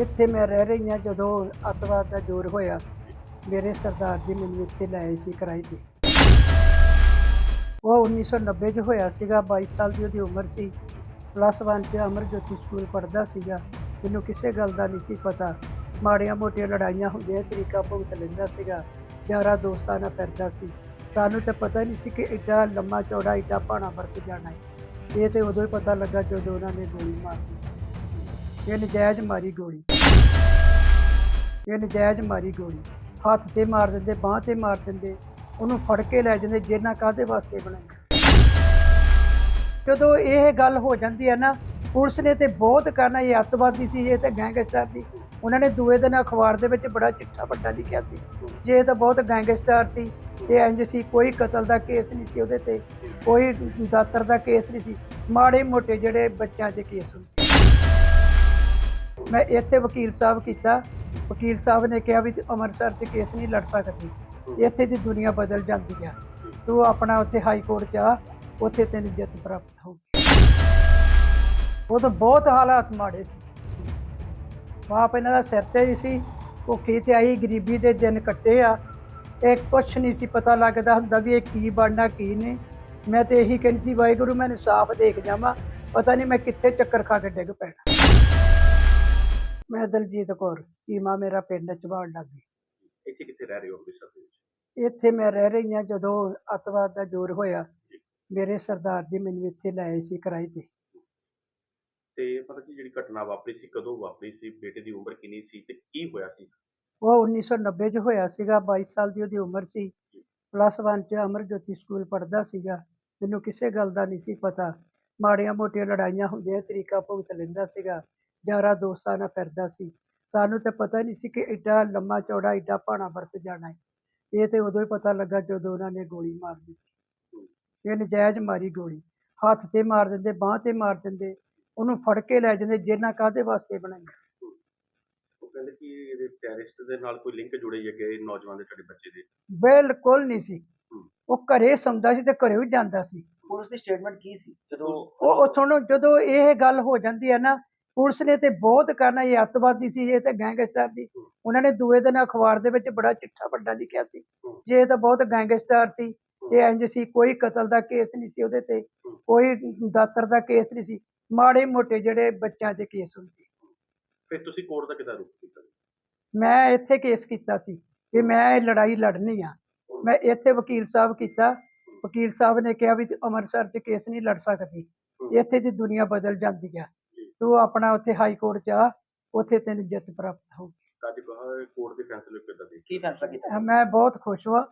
ਇੱਥੇ ਮੈਂ ਰਹਿ ਰਹੀ ਹਾਂ ਜਦੋਂ ਅੱਤਵਾਦ ਦਾ ਜ਼ੋਰ ਹੋਇਆ। ਮੇਰੇ ਸਰਦਾਰ ਜੀ ਮੈਨੂੰ ਇੱਥੇ ਲੈ ਆਏ ਸੀ ਕਿਰਾਏ ਤੇ। ਉਹ 1990 'ਚ ਹੋਇਆ ਸੀਗਾ 22 ਸਾਲ ਦੀ ਉਹਦੀ ਉਮਰ ਸੀ। ਪਲੱਸ 1 'ਚ ਅਮਰ ਜੋਤੀ ਸਕੂਲ ਪੜ੍ਹਦਾ ਸੀਗਾ। ਮੈਨੂੰ ਕਿਸੇ ਗੱਲ ਦਾ ਨਹੀਂ ਸੀ ਪਤਾ। ਮਾੜੀਆਂ ਮੋਟੀਆਂ ਲੜਾਈਆਂ ਹੁੰਦੀਆਂ ਤਰੀਕਾ ਭੁਗਤ ਲੈਂਦਾ ਸੀਗਾ। ਯਾਰਾ ਦੋਸਤਾਂ ਨਾਲ ਫਿਰਦਾ ਸੀ। ਸਾਨੂੰ ਤਾਂ ਪਤਾ ਨਹੀਂ ਸੀ ਕਿ ਇੱਡਾ ਲੰਮਾ ਚੌੜਾ ਇੱਡਾ ਭਾਣਾ ਵਰਤ ਜਾਣਾ ਹੈ। ਇਹ ਤੇ ਉਦੋਂ ਹੀ ਪਤਾ ਲੱਗਾ ਜਦੋਂ ਉਹਨਾਂ ਨੇ ਗੋਲੀ ਮਾਰਤੀ ਇਹ ਨਜਾਇਜ਼ ਮਾਰੀ ਗੋਲੀ। ਇਹ ਨਜਾਇਜ਼ ਮਾਰੀ ਗੋਲੀ। ਹੱਥ ਤੇ ਮਾਰ ਦਿੰਦੇ, ਬਾਹ ਤੇ ਮਾਰ ਦਿੰਦੇ, ਉਹਨੂੰ ਫੜ ਕੇ ਲੈ ਜਾਂਦੇ ਜੇਨਾ ਕਾਦੇ ਵਾਸਤੇ ਬਣਾਈ ਜਦੋਂ ਇਹ ਗੱਲ ਹੋ ਜਾਂਦੀ ਹੈ ਨਾ, ਪੁਲਿਸ ਨੇ ਤੇ ਬਹੁਤ ਕਰਨਾ, ਇਹ ਅੱਤਵਾਦੀ ਸੀ, ਇਹ ਤੇ ਗੈਂਗਸਟਰ ਸੀ। ਉਹਨਾਂ ਨੇ ਦੂਏ ਦਿਨ ਅਖਬਾਰ ਦੇ ਵਿੱਚ ਬੜਾ ਚਿੱਠਾ ਵੱਡਾ ਲਿਖਿਆ ਸੀ। ਜੇ ਇਹ ਤਾਂ ਬਹੁਤ ਗੈਂਗਸਟਰ ਸੀ, ਤੇ ਇੰਜ ਸੀ, ਕੋਈ ਕਤਲ ਦਾ ਕੇਸ ਨਹੀਂ ਸੀ ਉਹਦੇ ਤੇ, ਕੋਈ ਦਾਤਰ ਦਾ ਕੇਸ ਨਹੀਂ ਸੀ। ਮਾੜੇ ਮੋਟੇ ਜਿਹੜੇ ਬੱਚਿਆਂ ਦੇ ਕੇਸ ਹੁੰਦੇ। ਮੈਂ ਇੱਥੇ ਵਕੀਲ ਸਾਹਿਬ ਕੀਤਾ। ਵਕੀਲ ਸਾਹਿਬ ਨੇ ਕਿਹਾ ਵੀ ਤੂੰ ਅੰਮ੍ਰਿਤਸਰ 'ਚ ਕੇਸ ਨਹੀਂ ਲੜ ਸਕਦੀ। ਇੱਥੇ ਦੀ ਦੁਨੀਆ ਬਦਲ ਜਾਂਦੀ ਆ। ਤੂੰ ਆਪਣਾ ਉੱਥੇ ਹਾਈ ਕੋਰਟ 'ਚ ਆ ਉੱਥੇ ਤੈਨੂੰ ਜਿੱਤ ਪ੍ਰਾਪਤ ਹੋਊਗੀ। ਉਹ ਤਾਂ ਬਹੁਤ ਹਾਲਾਤ ਮਾੜੇ ਸੀ। ਬਾਪ ਇਹਨਾਂ ਦਾ ਸਿਰ ਤੇ ਹੀ ਸੀ। ਭੁੱਖੀ ਤੇ ਆਈ, ਗਰੀਬੀ ਦੇ ਦਿਨ ਕੱਟੇ ਆ। ਇਹ ਕੁਛ ਨਹੀਂ ਸੀ ਪਤਾ ਲੱਗਦਾ ਹੁੰਦਾ ਵੀ ਇਹ ਕੀ ਬਣਨਾ, ਕੀ ਨਹੀਂ। ਮੈਂ ਤੇ ਇਹੀ ਕਹਿੰਦੀ ਸੀ, ਵਾਹਿਗੁਰੂ ਮੈਨੂੰ ਸਾਫ਼ ਦੇਖ ਜਾਵਾਂ। ਪਤਾ ਨਹੀਂ ਮੈਂ ਕਿੱਥੇ ਚੱਕਰ ਖਾ ਕੇ ਡਿੱਗ ਪੈਣਾ। ਮੈਂ ਦਲਜੀਤ ਕੌਰ ਕੀਮਾ ਮੇਰਾ ਪਿੰਡ ਚਬਾੜ ਲੱਗੀ। ਇੱਥੇ ਕਿੱਥੇ ਰਹਿ ਰਹੇ ਹੋ ਅੰਮ੍ਰਿਤਸਰ ਦੇ ਵਿੱਚ? ਇੱਥੇ ਮੈਂ ਰਹਿ ਰਹੀ ਹਾਂ ਜਦੋਂ ਅੱਤਵਾਦ ਦਾ ਜ਼ੋਰ ਹੋਇਆ। ਮੇਰੇ ਸਰਦਾਰ ਜੀ ਮੈਨੂੰ ਇੱਥੇ ਲੈ ਆਏ ਸੀ ਕਿਰਾਏ ਤੇ। ਤੇ ਪਤਾ ਜੀ ਜਿਹੜੀ ਘਟਨਾ ਵਾਪਰੀ ਸੀ ਕਦੋਂ ਵਾਪਰੀ ਸੀ? ਬੇਟੇ ਦੀ ਉਮਰ ਕਿੰਨੀ ਸੀ ਤੇ ਕੀ ਹੋਇਆ ਸੀ? ਉਹ 1990 'ਚ ਹੋਇਆ ਸੀਗਾ 22 ਸਾਲ ਦੀ ਉਹਦੀ ਉਮਰ ਸੀ। ਪਲੱਸ 1 'ਚ ਅਮਰ ਜੋਤੀ ਸਕੂਲ ਪੜ੍ਹਦਾ ਸੀਗਾ। ਮੈਨੂੰ ਕਿਸੇ ਗੱਲ ਦਾ ਨਹੀਂ ਸੀ ਪਤਾ। ਮਾੜੀਆਂ ਮੋਟੀਆਂ ਲੜਾਈਆਂ ਹੁੰਦੀਆਂ ਤਰੀਕਾ ਭੁਗਤ ਲੈਂਦਾ ਸੀਗਾ। ਯਾਰਾ ਦੋਸਤਾਂ ਨਾਲ ਫਿਰਦਾ ਸੀ। ਸਾਨੂੰ ਤਾਂ ਪਤਾ ਨਹੀਂ ਸੀ ਕਿ ਐਡਾ ਲੰਮਾ ਚੌੜਾ ਐਡਾ ਭਾਣਾ ਵਰਤ ਜਾਣਾ ਹੈ। ਇਹ ਤੇ ਉਦੋਂ ਹੀ ਪਤਾ ਲੱਗਾ ਜਦੋਂ ਉਹਨਾਂ ਨੇ ਗੋਲੀ ਮਾਰ ਦਿੱਤੀ। ਇਹ ਨਜਾਇਜ਼ ਮਾਰੀ ਗੋਲੀ। ਹੱਥ ਤੇ ਮਾਰ ਦਿੰਦੇ ਬਾਹ ਤੇ ਮਾਰ ਦਿੰਦੇ ਉਹਨੂੰ ਫੜ ਕੇ ਲੈ ਜਾਂਦੇ ਜੇਨਾ ਕਾਦੇ ਵਾਸਤੇ ਬਣਾਈ। ਉਹ ਕਹਿੰਦੇ ਕਿ ਇਹਦੇ ਟੈਰਰਿਸਟ ਦੇ ਨਾਲ ਕੋਈ ਲਿੰਕ ਜੁੜੇ ਹੈਗੇ ਨੌਜਵਾਨ ਦੇ ਸਾਡੇ ਬੱਚੇ ਦੇ। ਬਿਲਕੁਲ ਨਹੀਂ ਸੀ। ਉਹ ਘਰੇ ਸੌਂਦਾ ਸੀ ਤੇ ਘਰੇ ਵੀ ਜਾਂਦਾ ਸੀ। ਪੁਲਿਸ ਦੀ ਸਟੇਟਮੈਂਟ ਕੀ ਸੀ? ਜਦੋਂ ਉਹ ਸੁਣੋ ਜਦੋਂ ਇਹ ਗੱਲ ਹੋ ਜਾਂਦੀ ਹੈ ਨਾ ਪੁਲਿਸ ਨੇ ਤੇ ਬਹੁਤ ਕਰਨਾ ਇਹ ਅੱਤਵਾਦੀ ਸੀ ਇਹ ਤੇ ਗੈਂਗਸਟਰ ਸੀ ਉਹਨਾਂ ਨੇ ਦੂਏ ਦਿਨ ਅਖਬਾਰ ਦੇ ਵਿੱਚ ਬੜਾ ਚਿੱਠਾ ਵੱਡਾ ਲਿਖਿਆ ਸੀ। ਜੇ ਇਹ ਤਾਂ ਬਹੁਤ ਗੈਂਗਸਟਰ ਸੀ ਤੇ ਇੰਜ ਸੀ ਕੋਈ ਕਤਲ ਦਾ ਕੇਸ ਨਹੀਂ ਸੀ ਉਹਦੇ ਤੇ ਕੋਈ ਦਾਤਰ ਦਾ ਕੇਸ ਨਹੀਂ ਸੀ। ਮਾੜੇ ਮੋਟੇ ਜਿਹੜੇ ਬੱਚਿਆਂ ਦੇ ਕੇਸ ਹੁੰਦੇ। ਫਿਰ ਤੁਸੀਂ ਕੋਰਟ ਦਾ ਕਿਦਾਂ ਰੁਖ ਕੀਤਾ? ਮੈਂ ਇੱਥੇ ਕੇਸ ਕੀਤਾ ਸੀ ਕਿ ਮੈਂ ਇਹ ਲੜਾਈ ਲੜਨੀ ਆ। ਮੈਂ ਇੱਥੇ ਵਕੀਲ ਸਾਹਿਬ ਕੀਤਾ। ਵਕੀਲ ਸਾਹਿਬ ਨੇ ਕਿਹਾ ਵੀ ਤੂੰ ਅੰਮ੍ਰਿਤਸਰ 'ਚ ਕੇਸ ਨਹੀਂ ਲੜ ਸਕਦੀ। ਇੱਥੇ ਦੀ ਦੁਨੀਆ ਬਦਲ ਜਾਂਦੀ ਆ। ਤੂੰ ਆਪਣਾ ਉੱਥੇ ਹਾਈ ਕੋਰਟ 'ਚ ਆ ਉੱਥੇ ਤੈਨੂੰ ਜਿੱਤ ਪ੍ਰਾਪਤ ਹੋਊਗੀ। ਅੱਜ ਕਹਾ ਕੋਰਟ ਦੇ ਫੈਸਲੇ ਕਿਦਾਂ ਦੇ? ਕੀ ਫੈਸਲਾ ਕੀਤਾ? ਮੈਂ ਬਹੁਤ ਖੁਸ਼ ਹਾਂ।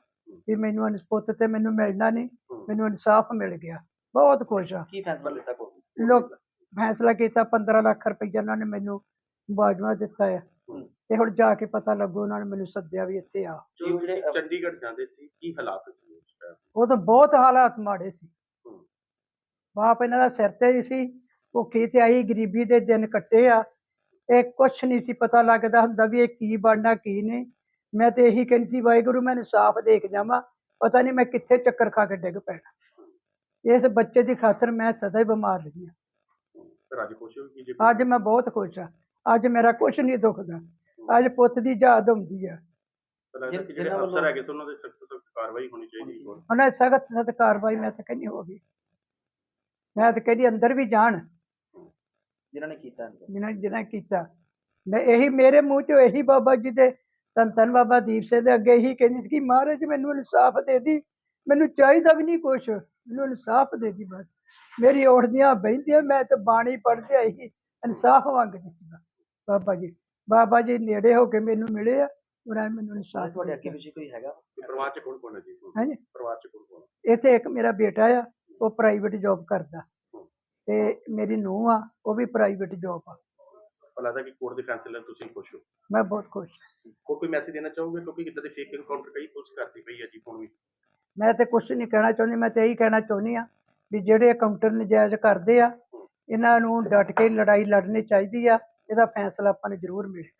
ਕਿ ਮੈਨੂੰ ਅਨਸਪੁੱਤ ਤੇ ਮੈਨੂੰ ਮਿਲਣਾ ਨਹੀਂ ਮੈਨੂੰ ਇਨਸਾਫ ਮਿਲ ਗਿਆ। ਬਹੁਤ ਖੁਸ਼ ਹਾਂ ਕੀ ਫੈਸਲਾ ਕੀਤਾ ਕੋਰਟ ਲੋਕ ਫੈਸਲਾ ਕੀਤਾ 15 ਲੱਖ ਰੁਪਈਆ ਉਹਨਾਂ ਨੇ ਮੈਨੂੰ ਬਾਜਵਾ ਦਿੱਤਾ ਹੈ। ਤੇ ਹੁਣ ਜਾ ਕੇ ਪਤਾ ਲੱਗੂ ਉਹਨਾਂ ਨੇ ਮੈਨੂੰ ਸੱਦਿਆ ਵੀ ਇੱਥੇ ਆ। ਚੰਡੀਗੜ੍ਹ ਜਾਂਦੇ ਸੀ ਕੀ ਹਾਲਾਤ ਸੀ? ਉਹ ਤਾਂ ਬਹੁਤ ਹਾਲਾਤ ਮਾੜੇ ਸੀ। ਬਾਪ ਇਹਨਾਂ ਦਾ ਸਿਰ ਤੇ ਹੀ ਸੀ। ਭੁੱਖੀ ਤੇ ਆਈ ਗਰੀਬੀ ਦੇ ਦਿਨ ਕੱਟੇ ਆ। ਇਹ ਕੁਛ ਨਹੀਂ ਸੀ ਪਤਾ ਲੱਗਦਾ ਹੁੰਦਾ ਵੀ ਇਹ ਕੀ ਬਣਨਾ ਕੀ ਨਹੀਂ। ਮੈਂ ਤੇ ਇਹੀ ਕਹਿੰਦੀ ਸੀ ਵਾਹਿਗੁਰੂ ਮੈਨੂੰ ਸਾਫ਼ ਦੇਖ ਜਾਵਾਂ। ਪਤਾ ਨਹੀਂ ਮੈਂ ਕਿੱਥੇ ਚੱਕਰ ਖਾ ਕੇ ਡਿੱਗ ਪੈਣਾ। ਇਸ ਬੱਚੇ ਦੀ ਖਾਤਰ ਮੈਂ ਸਦਾ ਹੀ ਬਿਮਾਰ ਰਹੀ ਹਾਂ। ਅੱਜ ਖੁਸ਼ ਹੋ ਕਿ ਜੇ ਅੱਜ ਮੈਂ ਬਹੁਤ ਖੁਸ਼ ਹਾਂ। ਅੱਜ ਮੇਰਾ ਕੁਛ ਨਹੀਂ ਦੁਖਦਾ। ਅੱਜ ਪੁੱਤ ਦੀ ਯਾਦ ਆਉਂਦੀ ਆ। ਜਿਹੜੇ ਅਫਸਰ ਹੈਗੇ ਤੇ ਉਹਨਾਂ ਦੇ ਸਖਤ ਸਖਤ ਕਾਰਵਾਈ ਹੋਣੀ ਚਾਹੀਦੀ ਹੈ ਉਹਨਾਂ ਸਖਤ ਸਖਤ ਕਾਰਵਾਈ ਮੈਂ ਤਾਂ ਕਹਿੰਦੀ ਹੋ ਗਈ ਮੈਂ ਤਾਂ ਕਹਿੰਦੀ ਅੰਦਰ ਵੀ ਜਾਣ। ਜਿਨ੍ਹਾਂ ਨੇ ਕੀਤਾ ਅੰਦਰ। ਜਿਨ੍ਹਾਂ ਜਿਨ੍ਹਾਂ ਕੀਤਾ। ਮੈਂ ਇਹੀ ਮੇਰੇ ਮੂੰਹ ਚੋਂ ਇਹੀ ਬਾਬਾ ਜੀ ਦੇ ਧੰਨ ਧੰਨ ਬਾਬਾ ਦੀਪ ਸਿੰਘ ਦੇ ਅੱਗੇ ਇਹੀ ਕਹਿੰਦੀ ਸੀ ਕਿ ਮਹਾਰਾਜ ਮੈਨੂੰ ਇਨਸਾਫ ਦੇ ਦੀ। ਮੈਨੂੰ ਚਾਹੀਦਾ ਵੀ ਨਹੀਂ ਕੁਛ। ਮੈਨੂੰ ਇਨਸਾਫ ਦੇ ਦੀ ਬਸ। ਮੇਰੀ ਉੱਠਦੀਆਂ ਬਹਿੰਦੀਆਂ ਮੈਂ ਤਾਂ ਬਾਣੀ ਪੜ੍ਹਦੇ ਇਹੀ ਇਨਸਾਫ ਮੰਗਦੀ ਸੀ। ਬਾਬਾ ਜੀ ਬਾਬਾ ਜੀ ਨੇੜੇ ਹੋ ਕੇ ਮੈਨੂੰ ਮਿਲੇ ਆ ਉਹਨਾਂ ਨੇ ਮੈਨੂੰ ਇਨਸਾਫ ਤੁਹਾਡੇ ਅੱਗੇ ਪਿੱਛੇ ਕੋਈ ਹੈਗਾ? ਪਰਿਵਾਰ ਚ ਕੌਣ ਕੌਣ ਹੈ ਜੀ ਹਾਂਜੀ। ਪਰਿਵਾਰ ਚ ਕੌਣ ਕੌਣ? ਹੈ? ਇੱਥੇ ਇੱਕ ਮੇਰਾ ਬੇਟਾ ਆ ਉਹ ਪ੍ਰਾਈਵੇਟ ਜੌਬ ਕਰਦਾ। ਤੇ ਮੇਰੀ ਨੂੰਹ ਆ ਉਹ ਵੀ ਪ੍ਰਾਈਵੇਟ ਜੌਬ ਆ। ਪਤਾ ਲੱਗਦਾ ਕਿ ਕੋਰਟ ਦੇ ਫੈਸਲੇ ਨਾਲ ਤੁਸੀਂ ਖੁਸ਼ ਹੋ। ਮੈਂ ਬਹੁਤ ਖੁਸ਼ ਹਾਂ। ਹੋਰ ਕੋਈ ਮੈਸੇਜ ਦੇਣਾ ਚਾਹੋਗੇ? ਕਿਉਂਕਿ ਕਿਤੇ ਦੇ ਫੇਕ ਐਨਕਾਊਂਟਰ ਕਈ ਪੁਲਿਸ ਕਰਦੀ ਪਈ ਹੈ ਜੀ ਹੁਣ ਵੀ ਮੈਂ ਤੇ ਕੁਝ ਨਹੀਂ ਕਹਿਣਾ ਚਾਹੁੰਦੀ ਮੈਂ ਤੇ ਇਹੀ ਕਹਿਣਾ ਚਾਹੁੰਦੀ ਆ ਵੀ ਜਿਹੜੇ ਕਾਊਂਟਰ ਨਜਾਇਜ਼ ਕਰਦੇ ਆ ਇਹਨਾਂ ਨੂੰ ਡਟ ਕੇ ਲੜਾਈ ਲੜਨੀ ਚਾਹੀਦੀ ਆ ਇਹਦਾ ਫੈਸਲਾ ਆਪਾਂ ਨੂੰ ਜ਼ਰੂਰ ਮਿਲੇ